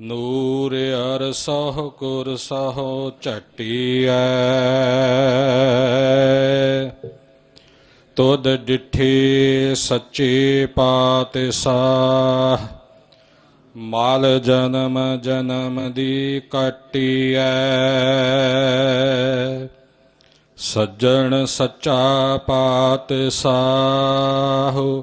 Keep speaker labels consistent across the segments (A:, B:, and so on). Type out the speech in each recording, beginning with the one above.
A: ਨੂਰ ਅਰਸਹ ਕੁਰਸਹ ਝਟੀਐ। ਤੁਧ ਡਿਠੇ ਸੱਚੇ ਪਾਤਸ਼ਾਹ, ਮਾਲ ਜਨਮ ਜਨਮ ਦੀ ਕਟੀਐ। ਸੱਜਣ ਸੱਚਾ ਪਾਤਸ਼ਾਹ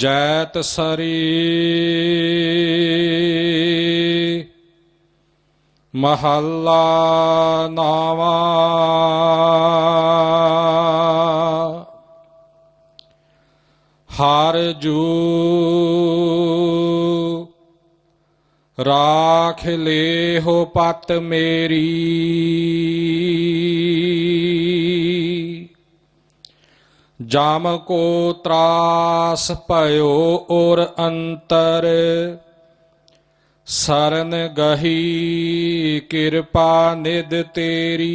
A: ਜੈਤ ਸਰੀ ਮਹੱਲਾ ਨਾਵਾ ਹਰ ਜੂ ਰਾਖ ਲੇਹੋ ਪਤ ਮੇਰੀ ਜਾਮ ਕੋ ਤਰਾਸ ਭਇਓ ਔਰ ਅੰਤਰ, ਸਰਨ ਗਹੀ ਕਿਰਪਾ ਨਿਦ ਤੇਰੀ।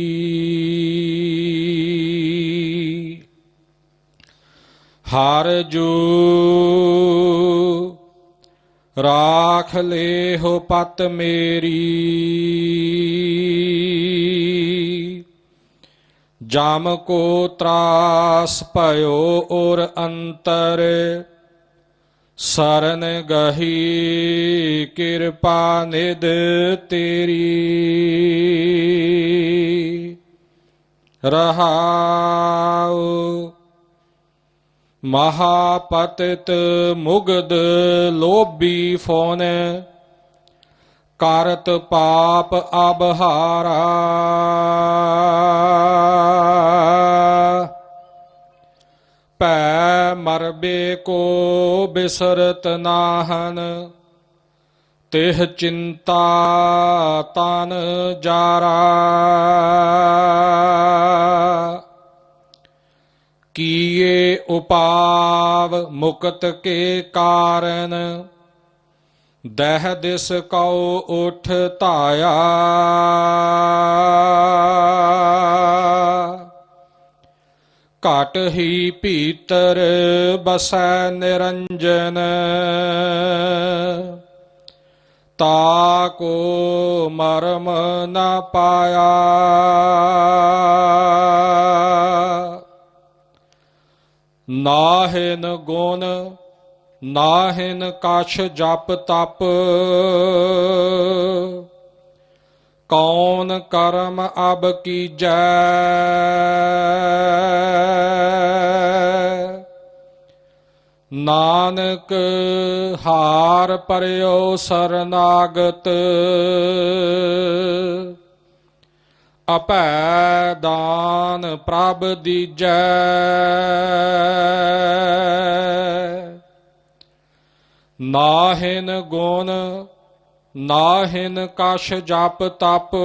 A: ਹਰ ਜੂ ਰਾਖ ਲੇਹੋ ਪਤ ਮੇਰੀ। ਜਾਮ ਕੋ ਤਰਾਸ ਭਇਓ ਔਰ ਅੰਤਰ, ਸਰਨ ਗਹੀ ਕਿਰਪਾ ਨਿਦ ਤੇਰੀ। ਰਹਾਉ ਮਹਾਪਤਿਤ ਮੁਗਦ ਲੋਭੀ ਫੋਨ, ਕਰਤ ਪਾਪ ਅਬਹਾਰਾ। ਮਰਬੇ ਕੋ ਬਿਸਰਤ ਨਾਹਨ, ਤਿਹ ਚਿੰਤਾ ਤਨ ਜਾਰਾ। ਕੀਏ ਉਪਾਵ ਮੁਕਤ ਕੇ ਕਾਰਨ, ਦਹ ਦਿਸ ਕਉ ਉਠ ਧਾਇਆ। ਘਟ ਹੀ ਭੀਤਰ ਬਸੈ ਨਿਰੰਜਨ। ਤਾ ਕੋ ਮਰਮ ਨਾ ਪਾਇਆ। ਨਾਹਿਨ ਗੁਣ, ਨਾਹਿਨ ਕਛ ਜਪ ਤਪ। ਕੌਣ ਕਰਮ ਅਬ ਕੀਜੈ? ਨਾਨਕ ਹਾਰ ਪਰਿਓ ਸਰਨਾਗਤ ਅਪੈ ਦਾਨ ਪ੍ਰਭ ਦੀਜੈ। ਨਾਹਿਨ ਗੁਣ ਨਾਹਿਨ ਕਛ ਜਪ ਤਪ,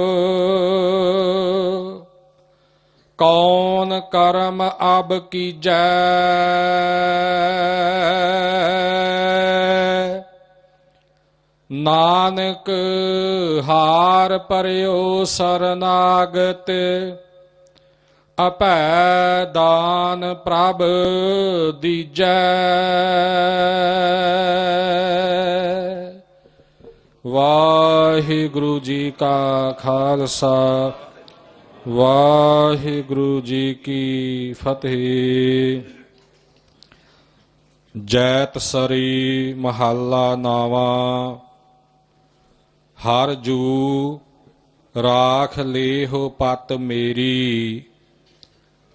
A: ਕੌਣ ਕਰਮ ਅਬ ਕੀਜੈ? ਨਾਨਕ ਹਾਰ ਪਰਿਓ ਸਰਨਾਗਤ, ਅਪੈ ਦਾਨ ਪ੍ਰਭ ਦੀਜੈ। ਵਾਹਿਗੁਰੂ ਜੀ ਕਾ ਖਾਲਸਾ, ਵਾਹਿਗੁਰੂ ਜੀ ਕੀ ਫਤਿਹ। ਜੈਤ ਸਰੀ ਮਹੱਲਾ ਨਾਵਾ, ਹਰ ਜੂ ਰਾਖ ਲੇਹੋ ਪਤ ਮੇਰੀ,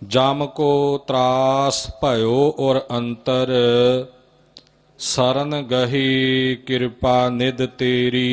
A: ਜਮ ਕੋ ਤਰਾਸ ਭਇਓ ਔਰ ਅੰਤਰ। ਸਰਨ ਗਹੀ ਕਿਰਪਾ ਨਿਦ ਤੇਰੀ।